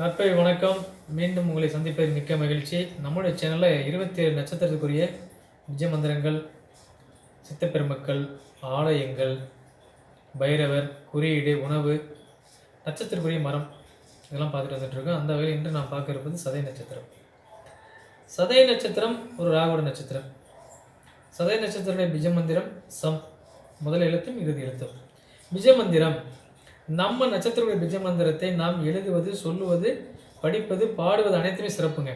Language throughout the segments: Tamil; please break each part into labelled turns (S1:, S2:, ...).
S1: நட்பை வணக்கம். மீண்டும் உங்களை சந்திப்பதில் மிக்க மகிழ்ச்சி. நம்முடைய சேனலில் இருபத்தி ஏழு நட்சத்திரத்துக்குரிய விஜயமந்திரங்கள் சித்தப்பெருமக்கள் ஆலயங்கள் பைரவர் குறியீடு உணவு நட்சத்திரக்குரிய மரம் இதெல்லாம் பார்த்துட்டு வந்துட்டுருக்கோம். அந்த வகையில் இன்று நாம் பார்க்க இருப்பது சதய நட்சத்திரம். சதய நட்சத்திரம் ஒரு ராகுட நட்சத்திரம். சதய நட்சத்திரத்துடைய பிஜமந்திரம் சம். முதல் எழுத்தும் இறுதி எழுத்தும். பிஜமந்திரம் நம்ம நட்சத்திரங்களுடைய பிஜ மந்திரத்தை நாம் எழுதுவது சொல்லுவது படிப்பது பாடுவது அனைத்துமே சிறப்புங்க.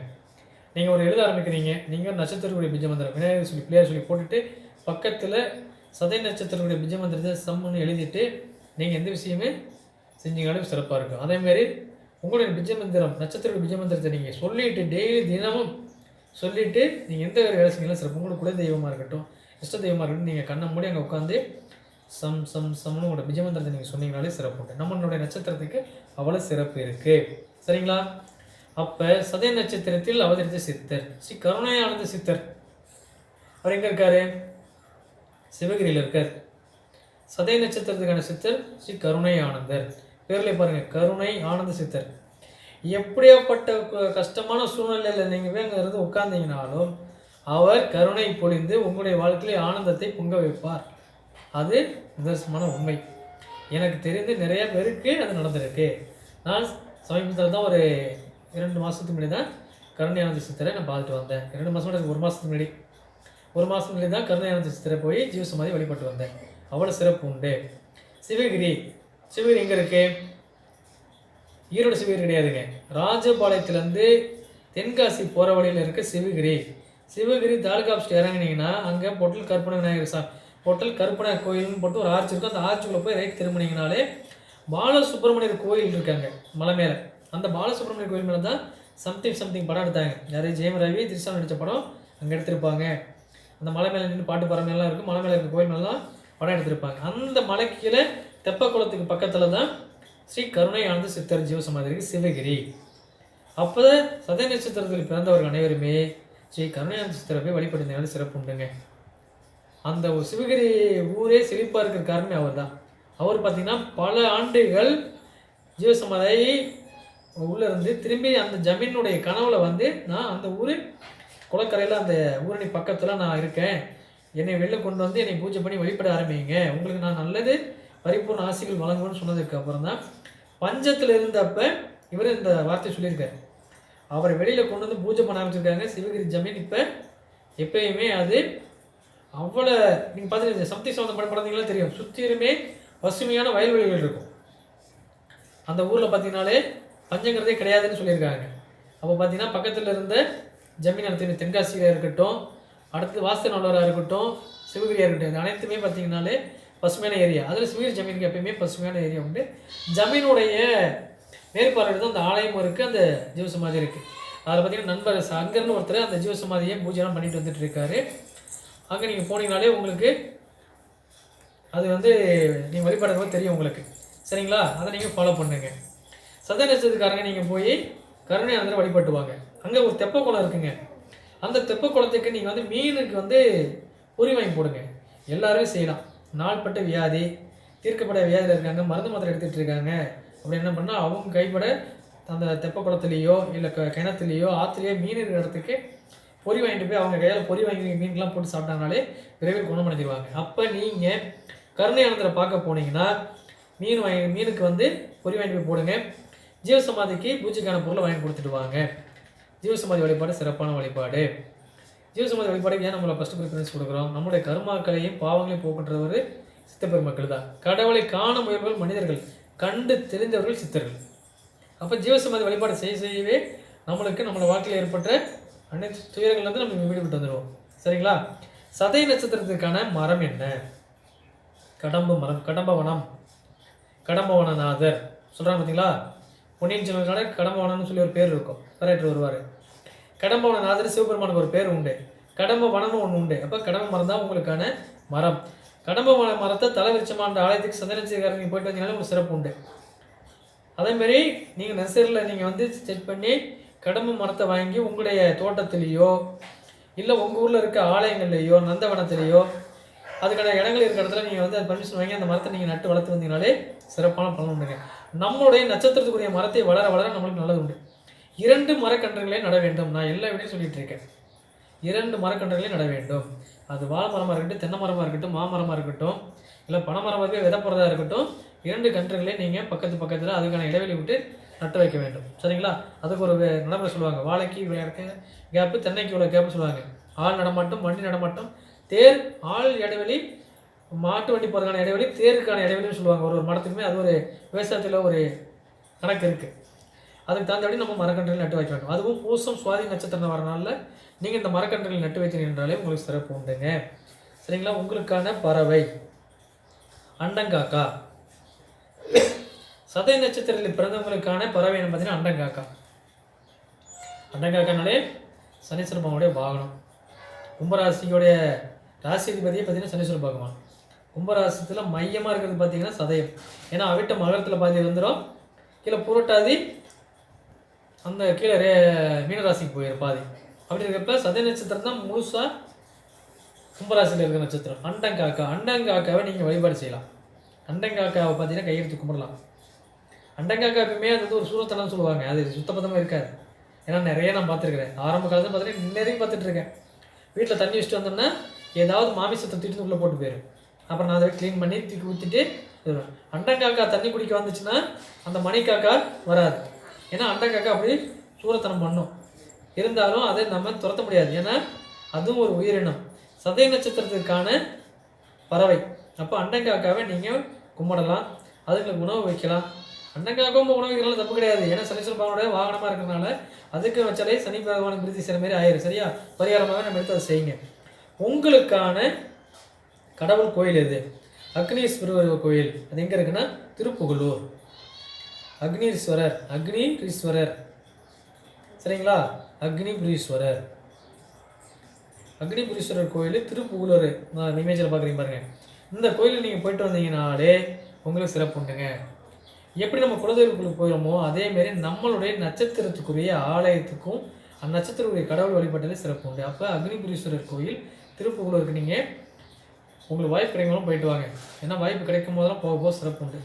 S1: நீங்கள் ஒரு எழுத ஆரம்பிக்கிறீங்க நீங்கள் நட்சத்திரங்களுடைய பிஜ மந்திரம் விநாயகர் சொல்லி பிள்ளையார் சொல்லி போட்டுட்டு பக்கத்தில் சதய நட்சத்திரங்களுடைய பிஜ மந்திரத்தை சம்முன்னு எழுதிட்டு நீங்கள் எந்த விஷயமே செஞ்சீங்கனாலும் சிறப்பாக இருக்கும். அதேமாரி உங்களுடைய பிஜ மந்திரம் நட்சத்திர பிஜ மந்திரத்தை நீங்கள் சொல்லிட்டு டெய்லி தினமும் சொல்லிவிட்டு நீங்கள் எந்த வேலை செஞ்சீங்களும் சிறப்பு. உங்களுக்கு குல தெய்வமாக இருக்கட்டும் இஷ்ட தெய்வமாக இருக்கட்டும் நீங்கள் கண்ணை மூடி அங்கே உட்காந்து சம் சம் சம்னு உங்களோட பிஜமந்திரத்தை நீங்கள் சொன்னீங்கனாலே சிறப்பு உண்டு. நம்மளுடைய நட்சத்திரத்துக்கு அவ்வளோ சிறப்பு இருக்குது சரிங்களா? அப்போ சதய நட்சத்திரத்தில் அவதரித்த சித்தர் ஸ்ரீ கருணையானந்த சித்தர். அவர் எங்கே இருக்காரு? சிவகிரியில் இருக்கார். சதய நட்சத்திரத்துக்கான சித்தர் ஸ்ரீ கருணை ஆனந்தர் பேரில் பாருங்கள் கருணை ஆனந்த சித்தர். எப்படியாப்பட்ட கஷ்டமான சூழ்நிலையில் நீங்கள் போய் அங்கே இருந்து உட்கார்ந்தீங்கனாலும் அவர் கருணை பொழிந்து உங்களுடைய வாழ்க்கையிலே ஆனந்தத்தை பொங்க வைப்பார். அது நிதர்சனமான உண்மை. எனக்கு தெரிந்து நிறைய பேருக்கு அது நடந்திருக்கு. நான் சமீபத்தில் தான் ஒரு இரண்டு மாதத்துக்கு முன்னாடி தான் கருணையானந்த சித்திரை நான் பார்த்துட்டு வந்தேன். இரண்டு மாதம் ஒரு மாதத்துக்கு முன்னாடி. ஒரு மாதம் முன்னாடி தான் கருணையானந்த சித்திரை போய் ஜீவசமாதி வழிபட்டு வந்தேன். அவ்வளோ சிறப்பு உண்டு. சிவகிரி. சிவகிரி எங்கே இருக்குது ஈரோடு சிவகிரி கிடையாதுங்க. ராஜபாளையத்துலேருந்து தென்காசி போகிற வழியில் இருக்க சிவகிரி. சிவகிரி தாலுகா ஆஃபீஸ் இறங்கினீங்கன்னா அங்கே பொட்டல் கற்பனை விநாயகர் சா ஹோட்டல் கற்பனை கோயில்னு போட்டு ஒரு ஆர்ச் இருக்கும் அந்த ஆர்ச்சுக்குள்ளே போய் ரைட் திரும்பினீங்கனாலே பாலசுப்ரமணியர் கோயில் இருக்காங்க மலை மேலே. அந்த பாலசுப்ரமணியர் கோயில் மேலே தான் சம்திங் சம்திங் படம் எடுத்தாங்க. நிறைய ஜெயம் ரவி திரிசா நடித்த படம் அங்கே எடுத்திருப்பாங்க. அந்த மலை மேலே நின்று பாட்டு பறமையெல்லாம் இருக்கும். மலை மேலே இருக்க கோயில் மேலாம் படம் எடுத்திருப்பாங்க. அந்த மலைக்கு கீழே தெப்பக்குளத்துக்கு பக்கத்தில் தான் ஸ்ரீ கருணை ஆனந்த சித்தர் ஜீவசமாதி இருக்கு சிவகிரி. அப்போ சதய நட்சத்திரத்தில் பிறந்தவர்கள் அனைவருமே ஸ்ரீ கருணையானந்த சித்தரை போய் வழிபட்டு சிறப்பு உண்டுங்க. அந்த ஒரு சிவகிரி ஊரே செழிப்பாக இருக்கிற காரணமே அவர் தான் அவர் பார்த்தீங்கன்னா பல ஆண்டுகள் ஜீவசமாதி உள்ளே இருந்து திரும்பி அந்த ஜமீனுடைய கனவுல வந்து நான் அந்த ஊர் குளக்கரையில் அந்த ஊரணி பக்கத்தில் நான் இருக்கேன். என்னை வெளில கொண்டு வந்து என்னை பூஜை பண்ணி வழிபட ஆரம்பிங்க. உங்களுக்கு நான் நல்லது பரிபூர்ண ஆசைகள் வழங்குவேன்னு சொன்னதுக்கு அப்புறம் தான் பஞ்சத்தில் இருந்தப்ப இவர் இந்த வார்த்தை சொல்லியிருக்காரு. அவரை வெளியில் கொண்டு வந்து பூஜை பண்ண ஆரம்பிச்சிருக்காங்க சிவகிரி ஜமீன். இப்போ எப்பயுமே அது அவ்வளோ நீங்கள் பார்த்துருக்கீங்க சப்தி சம்மந்தம் படம் பார்த்தீங்களா தெரியும். சுற்றிலுமே பசுமையான வயல்வெளிகள் இருக்கும். அந்த ஊரில் பார்த்தீங்கனாலே பஞ்சங்கிறதே கிடையாதுன்னு சொல்லியிருக்காங்க. அப்போ பார்த்தீங்கன்னா பக்கத்தில் இருந்த ஜமீன் இடத்துல தென்காசியாக இருக்கட்டும் அடுத்து வாசல் நல்லவராக இருக்கட்டும் சிவகிரியாக இருக்கட்டும் இது அனைத்துமே பார்த்தீங்கன்னாலே பசுமையான ஏரியா. அதில் சிவகிரி ஜமீனுக்கு எப்பயுமே பசுமையான ஏரியா உண்டு. ஜமீனுடைய மேற்பார்வையில் தான் அந்த ஆலயமும் இருக்குது அந்த ஜீவசமாதி இருக்குது அதில் பார்த்தீங்கன்னா நண்பர் அங்கர்னு ஒருத்தர் அந்த ஜீவசமாதியை பூஜைலாம் பண்ணிட்டு வந்துட்டு இருக்காரு. அங்கே நீங்கள் போனீங்கனாலே உங்களுக்கு அது வந்து நீங்கள் வழிபடுறது தெரியும் உங்களுக்கு. சரிங்களா? அதை நீங்கள் ஃபாலோ பண்ணுங்க. சத நட்சத்திரக்காரங்க நீங்கள் போய் கருணை ஆனந்தரை வழிபட்டுவாங்க அங்கே ஒரு தெப்ப குளம் இருக்குங்க. அந்த தெப்ப குளத்துக்கு நீங்கள் வந்து மீனுக்கு வந்து பொறி வாங்கி போடுங்க. எல்லாரும் செய்யலாம். நாள்பட்ட வியாதி தீர்க்கப்பட்ட வியாதியில் இருக்காங்க மருந்து மாத்திரை எடுத்துகிட்டு இருக்காங்க. அப்படி என்ன பண்ணால் அவங்க கைப்பட அந்த தெப்ப குளத்துலேயோ இல்லை க கிணத்துலேயோ ஆற்றுலையோ மீன் இருக்கிற இடத்துக்கு பொறி வாங்கிட்டு போய் அவங்க கையால் பொறி வாங்கி மீன்லாம் போட்டு சாப்பிட்டாங்கனாலே விரைவில் குணமடைஞ்சிருவாங்க. அப்போ நீங்கள் கருணை பார்க்க போனீங்கன்னா மீன் வாங்கி மீனுக்கு வந்து பொறி வாங்கிட்டு போய் போடுங்க. ஜீவசமாதிக்கு பூஜைக்கான பொருளை வாங்கி கொடுத்துட்டு வாங்க. ஜீவசமாதி வழிபாடு சிறப்பான வழிபாடு. ஜீவசமாதி வழிபாடு ஏன் நம்மளை ஃபஸ்ட்டு ப்ரிஃபரன்ஸ் கொடுக்குறோம்? நம்மளுடைய கர்மாக்களையும் பாவங்களையும் போக்குன்றவர் சித்தப்பெருமக்கள் தான். கடவுளை காண முயல்வர்கள் மனிதர்கள் கண்டு தெரிந்தவர்கள் சித்தர்கள். அப்போ ஜீவசமாதி வழிபாடு செய்ய செய்யவே நம்மளுக்கு நம்மளோட வாழ்க்கையில் ஏற்பட்ட அனைத்து துயரங்கள்லேருந்து நம்ம விடுபட்டு வந்துடுவோம் சரிங்களா? சதய நட்சத்திரத்துக்கான மரம் என்ன? கடம்பு மரம் கடம்பவனம் கடம்பவனநாதர் சொல்கிறாங்க பார்த்தீங்களா பொன்னியின் செல்வனால கடம்பவனம்னு சொல்லி ஒரு பேர் இருக்கும். கரெக்டர் வருவார். கடம்பவனநாதர் சிவபெருமானுக்கு ஒரு பேர் உண்டு. கடம்ப வனம்னு ஒன்று உண்டு. அப்போ கடம்ப மரம் தான் உங்களுக்கான மரம். கடம்ப வன மரத்தை தலைவிருச்சமான ஆலயத்துக்கு சந்தனச்சிக்காரர் போயிட்டு வந்தீங்கன்னா ஒரு சிறப்பு உண்டு. அதேமாரி நீங்கள் நெசரில் நீங்கள் வந்து செக் பண்ணி கடம்பு மரத்தை வாங்கி உங்களுடைய தோட்டத்திலேயோ இல்லை உங்கள் ஊரில் இருக்க ஆலயங்கள்லேயோ நந்தவனத்திலேயோ அதுக்கான இடங்கள் இருக்கிற இடத்துல நீங்கள் வந்து பர்மிஷன் வாங்கி அந்த மரத்தை நீங்கள் நட்டு வளர்த்து வந்தீங்கனாலே சிறப்பான பலன் உண்டுங்க. நம்மளுடைய நட்சத்திரத்துக்குரிய மரத்தை வளர வளர நம்மளுக்கு நல்லது உண்டு. இரண்டு மரக்கன்றுகளை நட வேண்டும். நான் எல்லா வீடையும் சொல்லிட்டு இருக்கேன். இரண்டு மரக்கன்றுகளை நட வேண்டும். அது வாழை மரமாக இருக்கட்டும் தென்னை மரமாக இருக்கட்டும் மாமரமாக இருக்கட்டும் இல்லை பனைமரமாக விதை போகிறதா இருக்கட்டும் இரண்டு கன்றுகளை நீங்கள் பக்கத்து பக்கத்தில் அதுக்கான இடைவெளி விட்டு நட்டு வைக்க வேண்டும். சரிங்களா? அதுக்கு ஒரு நடைமுறை சொல்லுவாங்க. வாழைக்கு இவ்வளோ கேப்பு தென்னைக்கு இவ்வளோ கேப்பு சொல்லுவாங்க. ஆள் நடமாட்டம் வண்டி நடமாட்டம் தேர் ஆள் இடைவெளி மாட்டு வண்டி போகிறதுக்கான இடைவெளி தேருக்கான இடைவெளின்னு சொல்லுவாங்க. ஒரு ஒரு மரத்துக்குமே அது ஒரு விவசாயத்தில் ஒரு கணக்கு இருக்குது அதுக்கு தகுந்தபடி நம்ம மரக்கன்றுகள் நட்டு வைக்க வேண்டும். அதுவும் பூசம் சுவாதி நட்சத்திரம் வரனால நீங்கள் இந்த மரக்கன்றுகள் நட்டு வைத்தீங்க என்றாலே உங்களுக்கு சிறப்பு உண்டுங்க. சரிங்களா? உங்களுக்கான பறவை. அண்டங்காக்கா. சதய நட்சத்திரத்தில் பிறந்தவங்களுக்கான பறவை என்ன பார்த்தீங்கன்னா அண்டங்காக்கா. அண்டங்காக்கானாலே சனீஸ்வர பகவானுடைய பாகனம் கும்பராசியோடைய ராசிபதியை பார்த்தீங்கன்னா சனீஸ்வர பகவான் கும்பராசித்தில் மையமாக இருக்கிறது பார்த்தீங்கன்னா சதயம். ஏன்னா அவிட்ட மகரத்தில் பாதி வந்துடும் கீழே புரட்டாதி அந்த கீழே ரே மீனராசிக்கு போயிடும் பாதி. அப்படி இருக்கப்ப சதய நட்சத்திரம் தான் முழுசாக கும்பராசியில் இருக்கிற நட்சத்திரம். அண்டங்காக்கா. அண்டங்காக்காவை நீங்கள் வழிபாடு செய்யலாம். அண்டங்காக்காவை பார்த்தீங்கன்னா கையெழுத்து கும்பிடலாம். அண்டங்காக்கா எப்பவுமே அது வந்து ஒரு சூரத்தனம் சொல்லுவாங்க. அது சுத்தபத்தமாக இருக்காது. ஏன்னா நிறைய நான் பார்த்துருக்கிறேன். ஆரம்ப காலத்தில் பார்த்தீங்கன்னா நிறைய பார்த்துட்டு இருக்கேன் வீட்டில் தண்ணி வச்சுட்டு வந்தோம்னா ஏதாவது மாமிசத்தை தூக்கிட்டு உள்ளே போட்டு போயிடும் அப்புறம் நான் அதை க்ளீன் பண்ணி தூக்கி ஊற்றிட்டு அண்டங்காக்கா தண்ணி குடிக்க வந்துச்சுன்னா அந்த மணிக்காக்கா வராது. ஏன்னா அண்டங்காக்கா அப்படி சூரத்தனம் பண்ணும். இருந்தாலும் அதை நம்ம துரத்த முடியாது. ஏன்னா அதுவும் ஒரு உயிரினம். சதய நட்சத்திரத்திற்கான பறவை. அப்போ அண்டங்காக்காவை நீங்கள் கும்பிடலாம். அதுங்களுக்கு உணவு வைக்கலாம். அண்டங்காக்கும் உணவு தப்பு கிடையாது. ஏன்னா சனீஸ்வர பகவானுடைய வாகனமாக இருக்கிறனால அதுக்கு வச்சாலே சனி பகவானுக்கு பிரீத்தி செய்கிற மாதிரி ஆயிரும். சரியா? பரிகாரமாக நம்ம எடுத்து அதை செய்யுங்க. உங்களுக்கான கடவுள் கோயில் எது? அக்னீஸ்வரர் கோயில். அது எங்கே இருக்குன்னா? திருப்புகலூர் அக்னீஸ்வரர் அக்னீஸ்வரர். சரிங்களா? அக்னிபுரீஸ்வரர் அக்னிபுரீஸ்வரர் கோயில் திருப்புகலூர் இமேஜில் பார்க்குறீங்க பாருங்கள் இந்த கோயிலில் நீங்கள் போயிட்டு வந்தீங்கனாலே உங்களுக்கு சிறப்பு உண்டுங்க. எப்படி நம்ம குலதெய்வங்களுக்கு போயிடுமோ அதேமாரி நம்மளுடைய நட்சத்திரத்துக்குரிய ஆலயத்துக்கும் அந்த நட்சத்திரத்துக்குரிய கடவுள் வழிபாட்டிலே சிறப்பு உண்டு. அப்போ அக்னிபுரீஸ்வரர் கோயில் திருப்புகலூருக்கு நீங்கள் உங்களுக்கு வாய்ப்பு கிடைக்கும் போயிட்டு வாங்க. ஏன்னா வாய்ப்பு கிடைக்கும் போதெல்லாம் போக போக சிறப்பு உண்டு.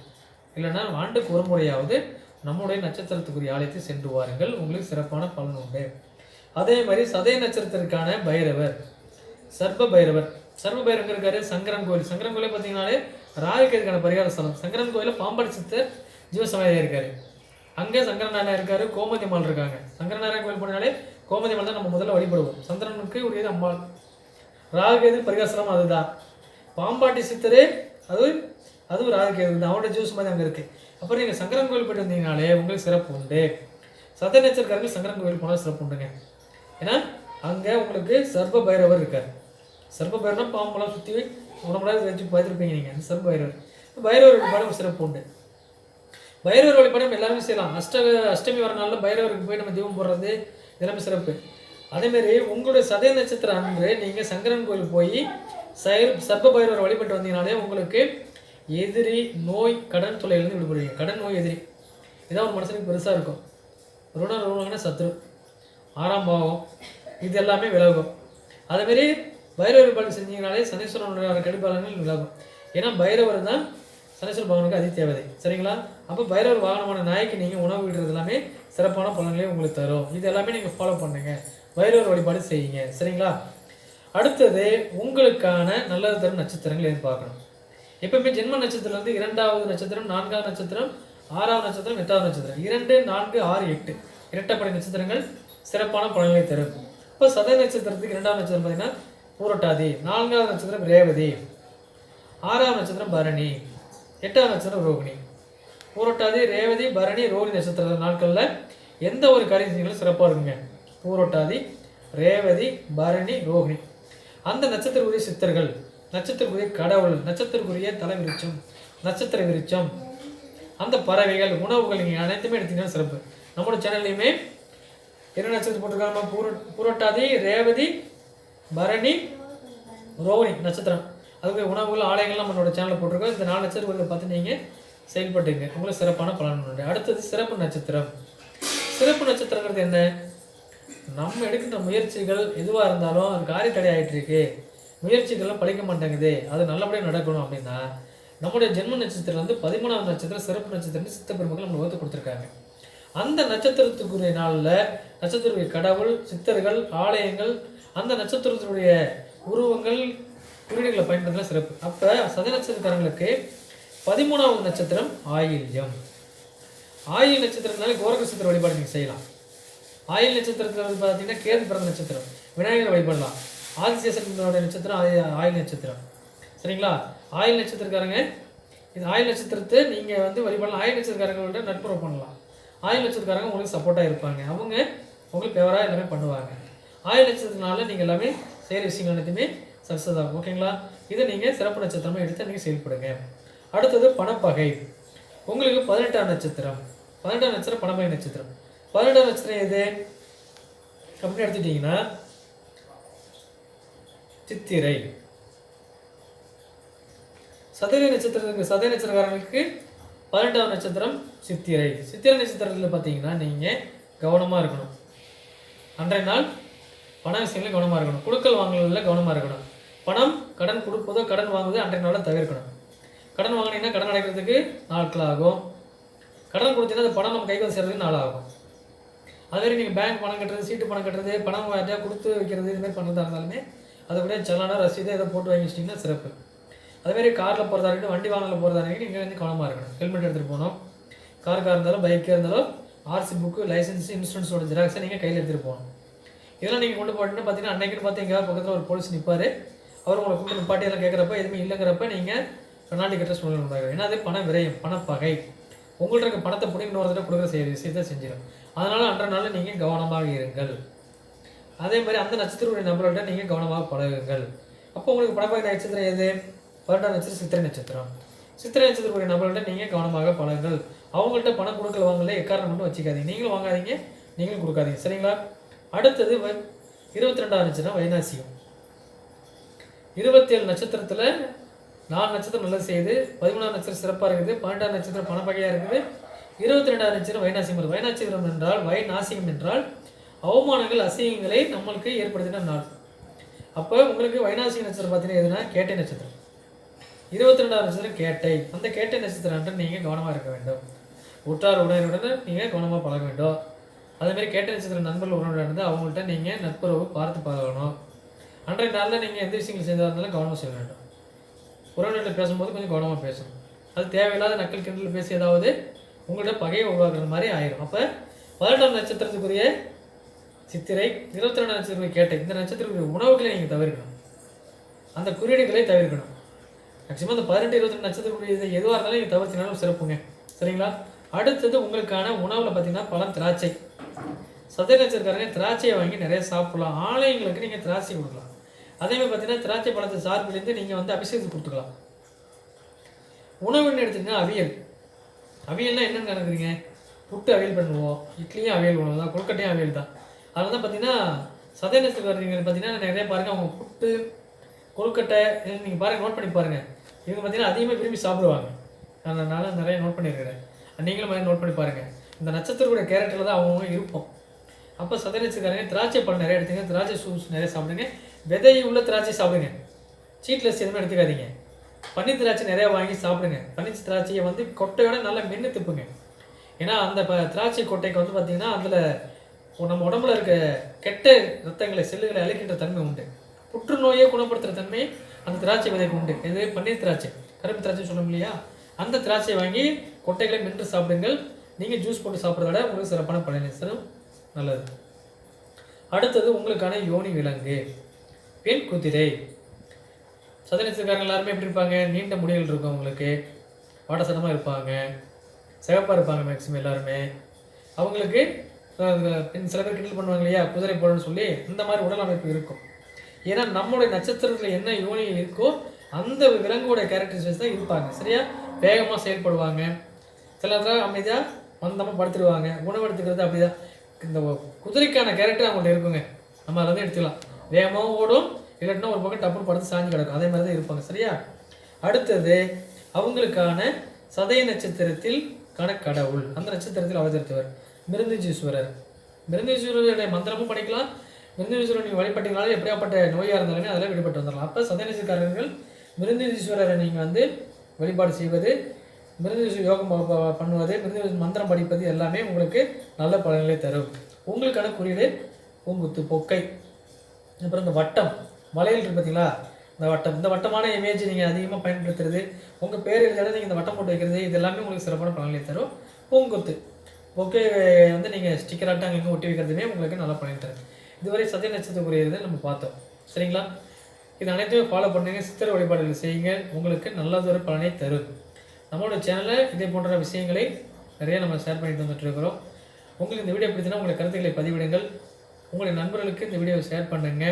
S1: இல்லைன்னா ஆண்டுக்கு ஒரு முறையாவது நம்முடைய நட்சத்திரத்துக்குரிய ஆலயத்தை சென்று வாருங்கள். உங்களுக்கு சிறப்பான பலன் உண்டு. அதே மாதிரி சதய நட்சத்திரத்திற்கான பைரவர் சர்ப பைரவர். சர்ப பைரவர் இருக்காரு? சங்கரன் கோயில். சங்கரன் கோயிலே பார்த்தீங்கன்னாலே ராகுக்கேதுக்கான பரிகார ஸ்தலம்? சங்கரன் கோயிலில் பாம்பாடி சித்தர் ஜீவசமாதியாக இருக்கார். அங்கே சங்கரநாராயணா நாராயணன் இருக்காரு கோமதி அம்மாள் இருக்காங்க. சங்கரநாராயண கோயில் போனாலே கோமதி அம்மாள் தான் நம்ம முதல்ல வழிபடுவோம். சந்திரனுக்கு உரியது அம்மாள். ராகுகேது பரிகாசனம் அதுதான். பாம்பாட்டி சித்தரே அது அதுவும் ராகுகேது தான். அவனோட ஜூஸ் மாதிரி அங்கே இருக்குது அப்புறம் நீங்கள் சங்கரன் கோயில் போயிட்டு வந்தீங்கனாலே உங்களுக்கு சிறப்பு உண்டு. சத்த சங்கரன் கோயில் போனால் சிறப்பு உண்டுங்க. ஏன்னா அங்கே உங்களுக்கு சர்ப பைரவர் இருக்கார். சர்ப பைரவர்னா பாம்பெல்லாம் சுற்றி உடம்புலாம் வச்சு பார்த்துருப்பீங்க நீங்கள் அந்த சர்ப பைரவர் பைரவர் பாடம் சிறப்பு உண்டு. பைரவர் வழிபாடு நம்ம எல்லாருமே செய்யலாம். அஷ்ட அஷ்டமி வர நாளில் பைரவருக்கு போய் நம்ம தீபம் போடுறது எல்லாமே சிறப்பு. அதேமாரி உங்களுடைய சதய நட்சத்திரம் அன்று நீங்கள் சங்கரன் கோயில் போய் சைர் சர்ப பைரவர் வழிபட்டு வந்தீங்கனாலே உங்களுக்கு எதிரி நோய் கடன் தொல்லையிலேருந்து விடுபடுவீங்க. கடன் நோய் எதிரி. இதான் ஒரு மனுஷனுக்கு பெருசாக இருக்கும். ருண ருணங்கன்னா சத்ரு ஆறாம் பாவம். இது எல்லாமே விலகும். அதேமாரி பைரவர் வழிபாடு செஞ்சீங்கனாலே சனீஸ்வரனுடைய கெடுபலன்கள் விலகும். ஏன்னா பைரவர் தான் சனீஸ்வர பகவானுக்கு அதி தேவதை சரிங்களா? அப்போ பைரவர் வாகனமான நாய்க்கு நீங்கள் உணவு விடுறது எல்லாமே சிறப்பான பலன்களையும் உங்களுக்கு தரும். இது எல்லாமே நீங்கள் ஃபாலோ பண்ணுங்க. பைரவர் வழிபாடு செய்யுங்க. சரிங்களா? அடுத்தது உங்களுக்கான நல்லது தரும் நட்சத்திரங்கள் எதிர்பார்க்கணும் எப்பவுமே ஜென்ம நட்சத்திரம் வந்து இரண்டாவது நட்சத்திரம் நான்காவது நட்சத்திரம் ஆறாவது நட்சத்திரம் எட்டாவது நட்சத்திரம். இரண்டு நான்கு ஆறு எட்டு. இரட்டைப்படை நட்சத்திரங்கள் சிறப்பான பலன்களை தரும். இப்போ சத நட்சத்திரத்துக்கு இரண்டாவது நட்சத்திரம் பார்த்தீங்கன்னா பூரட்டாதி நான்காவது நட்சத்திரம் ரேவதி ஆறாவது நட்சத்திரம் பரணி. எட்டாவது நட்சத்திரம் ரோகிணி. பூரட்டாதி ரேவதி பரணி ரோகிணி நட்சத்திர நாட்களில் எந்த ஒரு காரியம் சிறப்பாக இருக்குங்க. பூரட்டாதி ரேவதி பரணி ரோகிணி. அந்த நட்சத்திரக்குரிய சித்தர்கள் நட்சத்திரக்குரிய கடவுள் நட்சத்திரக்குரிய தலை விருச்சம் நட்சத்திர விருச்சம் அந்த பறவைகள் உணவுகள் நீங்கள் அனைத்துமே எடுத்தீங்கன்னா சிறப்பு. நம்மளோட சேனல்லையுமே என்ன நட்சத்திரம் போட்டிருக்காங்க பூர பூரட்டாதி ரேவதி பரணி ரோகிணி நட்சத்திரம். அதுக்கு உணவுகள் ஆலயங்கள்லாம் நம்மளோட சேனலில் போட்டிருக்கோம். இந்த நாலு நட்சத்திரங்களை பார்த்து நீங்கள் செயல்பட்டுங்க. உங்களுக்கு சிறப்பான பலன் உண்டு. அடுத்தது சிறப்பு நட்சத்திரம். சிறப்பு நட்சத்திரங்கிறது என்ன? நம்ம எடுக்கின்ற முயற்சிகள் எதுவாக இருந்தாலும் அது காரிய தடை ஆகிட்டுருக்கு முயற்சிகள்லாம் பழிக்க மாட்டேங்குது. அது நல்லபடியாக நடக்கணும் அப்படின்னா நம்முடைய ஜென்ம நட்சத்திரம் வந்து பதிமூணாவது நட்சத்திரம் சிறப்பு நட்சத்திரம் சித்த பெருமக்கள் நம்ம வகுத்து கொடுத்துருக்காங்க. அந்த நட்சத்திரத்துக்குரிய நாளில் நட்சத்திரத்துடைய கடவுள் சித்தர்கள் ஆலயங்கள் அந்த நட்சத்திரத்தினுடைய உருவங்கள் குறியீடுகளை பயன்படுத்தலாம் சிறப்பு. அப்போ சதி நட்சத்திரக்காரங்களுக்கு பதிமூணாவது நட்சத்திரம் ஆயில்யம். ஆயில் நட்சத்திரத்தினால கோரக நட்சத்திர வழிபாடு நீங்கள் செய்யலாம். ஆயில் நட்சத்திரத்தில் வந்து பார்த்தீங்கன்னா கேது பிறந்த நட்சத்திரம் விநாயகரை வழிபடலாம். ஆதிசேஷனோட நட்சத்திரம் ஆயில் நட்சத்திரம். சரிங்களா? ஆயில் நட்சத்திரக்காரங்க இது ஆயில் நட்சத்திரத்தை நீங்கள் வந்து வழிபடலாம். ஆயில் நட்சத்திரக்காரங்களோட நட்புறவு பண்ணலாம். ஆயில் நட்சத்திரக்காரங்க உங்களுக்கு சப்போர்ட்டாக இருப்பாங்க. அவங்க உங்களுக்கு ஃபேவராக எல்லாமே பண்ணுவாங்க. ஆயில் நட்சத்திரத்தினால நீங்கள் எல்லாமே செய்கிற விஷயங்கள் அனைத்துமே சக்ஸஸ் ஆகும். ஓகேங்களா? இதை நீங்கள் சிறப்பு நட்சத்திரமாக எடுத்து நீங்கள் செயல்படுங்க அடுத்தது பணப்பகை. உங்களுக்கு பதினெட்டாம் நட்சத்திரம். பதினெட்டாம் நட்சத்திரம் பணப்பகை நட்சத்திரம். பதினெட்டாம் நட்சத்திரம் எது? அப்படின்னு எடுத்துட்டிங்கன்னா சித்திரை. சதய நட்சத்திரத்துக்கு சதய நட்சத்திரக்காரங்களுக்கு பதினெட்டாம் நட்சத்திரம் சித்திரை. சித்திரை நட்சத்திரத்தில் பார்த்தீங்கன்னா நீங்கள் கவனமாக இருக்கணும். அன்றைய நாள் பண விஷயங்களில் கவனமாக இருக்கணும். குழுக்கள் வாங்கல கவனமாக இருக்கணும். பணம் கடன் கொடுப்பதோ கடன் வாங்குவதோ அன்றைய நாளில் தவிர்க்கணும். கடன் வாங்கினீங்கன்னா கடன் அடைக்கிறதுக்கு நாட்கள் ஆகும் கடன் கொடுத்தீங்கன்னா அந்த பணம் நம்ம கைக்கு வந்து சேர்றதுக்கு நாள் ஆகும் அதுமாதிரி நீங்கள் பேங்க் பணம் கட்டுறது சீட்டு பணம் கட்டுறது பணம் யார்ட்டையா கொடுத்து வைக்கிறது இதுமாதிரி பண்ணுறதா இருந்தாலுமே அதை கூட செல்லான ரசீதாக இதை போட்டு வாங்கி வச்சிட்டிங்கன்னா சிறப்பு. அதேமாதிரி காரில் போகிறதா இருக்கட்டும் வண்டி வாங்கல போகிறதா இருக்கட்டும் நீங்கள் வந்து கவனமாக இருக்கணும். ஹெல்மெட் எடுத்துகிட்டு போகணும். காருக்காக இருந்தாலும் பைக்காக இருந்தாலும் ஆர்சி புக்கு லைசன்ஸ் இன்சூரன்ஸோட ஜெராக்ஸை நீங்கள் கையில் எடுத்துகிட்டு போகணும். இதெல்லாம் நீங்கள் கொண்டு போட்டுன்னு பார்த்தீங்கன்னா அன்னைக்குன்னு பார்த்து எங்கேயாவது பக்கத்தில் ஒரு போலீஸ் நிற்பார் அவர் உங்களை கூப்பிட்டு நிப்பாட்டி எல்லாம் கேட்குறப்ப எதுவுமே இல்லைங்கிறப்ப நீங்கள் பெனால்ட்டி கட்ட சூழ்நிலை உண்டாகும் ஏன்னா அது பண விரயம் பணப்பகை உங்கள்ட்ட இருக்க பணத்தை பிடிங்கிட்டு ஒருத்தர கொடுக்குற செய்ய விஷயத்தை செஞ்சிடும் அதனால் அன்றைய நாளில் நீங்கள் கவனமாக இருங்கள். அதே மாதிரி அந்த நட்சத்திரத்துடைய நபர்கள்ட்ட நீங்கள் கவனமாக பழகுங்கள். அப்போ உங்களுக்கு பணப்பகை நட்சத்திரம் எது? வருட நட்சத்திரம் சித்திரை நட்சத்திரம். சித்திரை நட்சத்திரத்துடைய நபர்கள்ட்ட நீங்கள் கவனமாக பழகுங்கள். அவங்கள்ட்ட பணம் கொடுக்கல வாங்கல எக்காரணம் மட்டும் வச்சுக்காதீங்க. நீங்களும் வாங்காதீங்க நீங்களும் கொடுக்காதீங்க. சரிங்களா? அடுத்தது வ- இருபத்தி ரெண்டாவது நட்சத்திரம் வைநாசிகம் இருபத்தேழு நட்சத்திரத்தில் நாலு நட்சத்திரம் நல்லது செய்யுது. பதிமூணாம் நட்சத்திரம் சிறப்பாக இருக்குது. பன்னெண்டாம் நட்சத்திரம் பணப்பகையாக இருக்குது. இருபத்தி ரெண்டாவது நட்சத்திரம் வைநாசிகம் வருது. வைநாசிகம் என்றால் வைநாசிகம் என்றால் அவமானங்கள் அசிங்கங்களை நம்மளுக்கு ஏற்படுத்தின நாள். அப்போ உங்களுக்கு வைநாசிக நட்சத்திரம் பார்த்தீங்கன்னா எதுனா கேட்டை நட்சத்திரம். இருபத்தி ரெண்டாவது நட்சத்திரம் கேட்டை. அந்த கேட்டை நட்சத்திரம் நீங்கள் கவனமாக இருக்க வேண்டும். உற்றார் உடனுடன் நீங்கள் கவனமாக பழக வேண்டும். அதேமாதிரி கேட்ட நட்சத்திரம் நண்பர்கள் உறவுடன் இருந்து அவங்கள்ட்ட நீங்கள் நட்புறவு பார்த்து பழகணும். அன்றைய நாளில் நீங்கள் எந்த விஷயங்கள் செய்தா இருந்தாலும் கவனமாக செய்ய வேண்டும். உறவினர்கிட்ட பேசும்போது கொஞ்சம் கவனமாக பேசணும். அது தேவையில்லாத நக்கல் கிண்டல் பேசி ஏதாவது உங்கள்ட்ட பகையை உருவாக்குற மாதிரி ஆயிரும். அப்போ பதினெட்டாம் நட்சத்திரத்துக்குரிய சித்திரை இருபத்தி ரெண்டு நட்சத்திரம் கேட்ட இந்த நட்சத்திரத்துக்குரிய உணவுகளை நீங்கள் தவிர்க்கணும். அந்த குறியீடுகளை தவிர்க்கணும். மேக்ஸிமம் அந்த பதினெட்டு இருபத்தி ரெண்டு நட்சத்திரக்குரிய இது எதுவாக இருந்தாலும் நீங்கள் தவிர்த்தினாலும் சிறப்புங்க. சரிங்களா? அடுத்தது உங்களுக்கான உணவில் பார்த்தீங்கன்னா பழம் திராட்சை. சதுர நட்சத்திரக்காரங்க திராட்சையை வாங்கி நிறைய சாப்பிடலாம். ஆலயங்களுக்கு நீங்கள் திராட்சை கொடுக்கலாம். அதேமாதிரி பார்த்தீங்கன்னா திராட்சை பழத்தை சார்பிலேருந்து நீங்கள் வந்து அபிஷேகத்துக்கு கொடுத்துக்கலாம். உணவுன்னு எடுத்தீங்கன்னா அவியல். அவியல்னால் என்னன்னு நினைக்கிறீங்க புட்டு அவியல் பண்ணுவோம். இட்லியும் அவியல் உணவு தான். கொழுக்கட்டையும் அவியல் தான். அதில் தான் பார்த்தீங்கன்னா சதய வர்றீங்க பார்த்தீங்கன்னா நிறைய பாருங்கள் அவங்க புட்டு கொழுக்கட்டை நீங்கள் பாருங்கள் நோட் பண்ணி பாருங்கள் இவங்க பார்த்தீங்கன்னா அதிகமாக விரும்பி சாப்பிடுவாங்க. அதனால் நிறைய நோட் பண்ணியிருக்கிறேன். நீங்களும் மாதிரி நோட் பண்ணி பாருங்கள் இந்த நட்சத்திரக்கூடிய கேரக்டரில் தான் அவங்கவுங்க இருப்போம். அப்போ சதய திராட்சை பழம் நிறைய எடுத்துங்க. திராட்சை சூஸ் நிறைய சாப்பிடுங்க. விதை உள்ள திராட்சை சாப்பிடுங்க. சீட்லெஸ் எதுவுமே எடுத்துக்காதீங்க. பன்னீர் திராட்சை நிறையா வாங்கி சாப்பிடுங்க. பன்னீர் திராட்சையை வந்து கொட்டையோட நல்லா மென்று துப்புங்க ஏன்னா அந்த ப திராட்சை கொட்டைக்கு வந்து பார்த்தீங்கன்னா அதில் நம்ம உடம்புல இருக்க கெட்ட ரத்தங்களை செல்லுகளை அழிக்கின்ற தன்மை உண்டு. புற்றுநோயை குணப்படுத்துகிற தன்மை அந்த திராட்சை விதைக்கு உண்டு. இது பன்னீர் திராட்சை. கருப்பு திராட்சை சொல்லணும் இல்லையா? அந்த திராட்சையை வாங்கி கொட்டைகளை மென்று சாப்பிடுங்கள். நீங்கள் ஜூஸ் போட்டு சாப்பிட்றத விட உங்களுக்கு சிறப்பான பலன். தரும் நல்லது. அடுத்தது உங்களுக்கான யோனி விலங்கு. பெண் குதிரை? சதனத்துக்காரங்க எல்லாருமே எப்படி இருப்பாங்க? நீண்ட முடிகள் இருக்கும் அவங்களுக்கு. வாடசனமாக இருப்பாங்க. சிகப்பாக இருப்பாங்க மேக்ஸிமம் எல்லாருமே. அவங்களுக்கு பெண் சில பேர் கிண்டல் பண்ணுவாங்க இல்லையா? குதிரை போலன்னு சொல்லி இந்த மாதிரி உடல் அமைப்பு இருக்கும். ஏன்னா நம்மளுடைய நட்சத்திரத்தில் என்ன யோனி இருக்கோ அந்த விலங்கோட கேரக்டரிஸ்டிக்ஸ் தான் இருப்பாங்க. சரியா? வேகமாக செயல்படுவாங்க. சில நேரம் அமைதியாக மந்தமாக படுத்துடுவாங்க உணவு எடுத்துக்கிறது அப்படிதான். இந்த குதிரைக்கான கேரக்டர் அவங்கள்ட்ட இருக்குங்க. நம்ம அதை வந்து எடுத்துக்கலாம். வேகமாகவும் ஓடும். இல்லாட்டினா ஒரு பக்கம் டப்புன்னு படுத்து சாஞ்சு கிடக்கும். அதே மாதிரி தான் இருப்பாங்க. சரியா? அடுத்தது அவங்களுக்கான சதய நட்சத்திரத்தில் கணக்கடவுள் கடவுள் அந்த நட்சத்திரத்தில் அவதரித்தவர் மிருந்துஜீஸ்வரர் மிருந்துஜீஸ்வரருடைய மந்திரமும் படிக்கலாம். மிருந்தீஸ்வரர் நீங்கள் வழிபட்டீங்கனாலும் எப்படியாப்பட்ட நோயாக இருந்தாலுமே அதில் விடுபட்டு வந்துடலாம். அப்போ சதய நட்சத்திரக்காரர்கள் மிருந்தீஸ்வரரை நீங்கள் வந்து வழிபாடு செய்வது மிருந்தீஸ்வர யோகம் பண்ணுவது மிருந்தீஸ்வர மந்திரம் படிப்பது எல்லாமே உங்களுக்கு நல்ல பலன்களை தரும். உங்களுக்கான குறியீடு பூங்குத்து பொக்கை. அப்புறம் இந்த வட்டம் வளையல் இருக்கு பார்த்தீங்களா இந்த வட்டம். இந்த வட்டமான இமேஜ் நீங்கள் அதிகமாக பயன்படுத்துறது உங்கள் பேர் எழுதாத நீங்கள் இந்த வட்டம் போட்டு வைக்கிறது இது எல்லாமே உங்களுக்கு சிறப்பான பலன்களை தரும். பூங்கொத்து. பொக்கே வந்து நீங்கள் ஸ்டிக்கராட்டம் அங்கே ஒட்டி வைக்கிறதுமே உங்களுக்கு நல்லா பலன் தரும். இதுவரை சத்திய நட்சத்திரக்குரியதை நம்ம பார்த்தோம். சரிங்களா? இது அனைத்தையும் ஃபாலோ பண்ணுங்க சித்திர வழிபாடுகள் செய்யுங்க. உங்களுக்கு நல்லதொரு பலனை தரும். நம்மளோட சேனலில் இதே போன்ற விஷயங்களை நிறைய நம்ம ஷேர் பண்ணிட்டு வந்துட்டு இருக்கிறோம். உங்களுக்கு இந்த வீடியோ பிடிச்சினா உங்களுடைய கருத்துக்களை பதிவிடுங்கள். உங்களுடைய நண்பர்களுக்கு இந்த வீடியோவை ஷேர் பண்ணுங்க.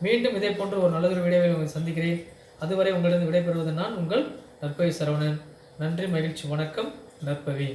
S1: மீண்டும் இதே போன்ற ஒரு நல்லதொரு வீடியோவை உங்களை சந்திக்கிறேன். அதுவரை உங்களிடம் விடைபெறுவது நான் உங்கள் நற்பவி சரவணன். நன்றி மகிழ்ச்சி வணக்கம். நற்பவி.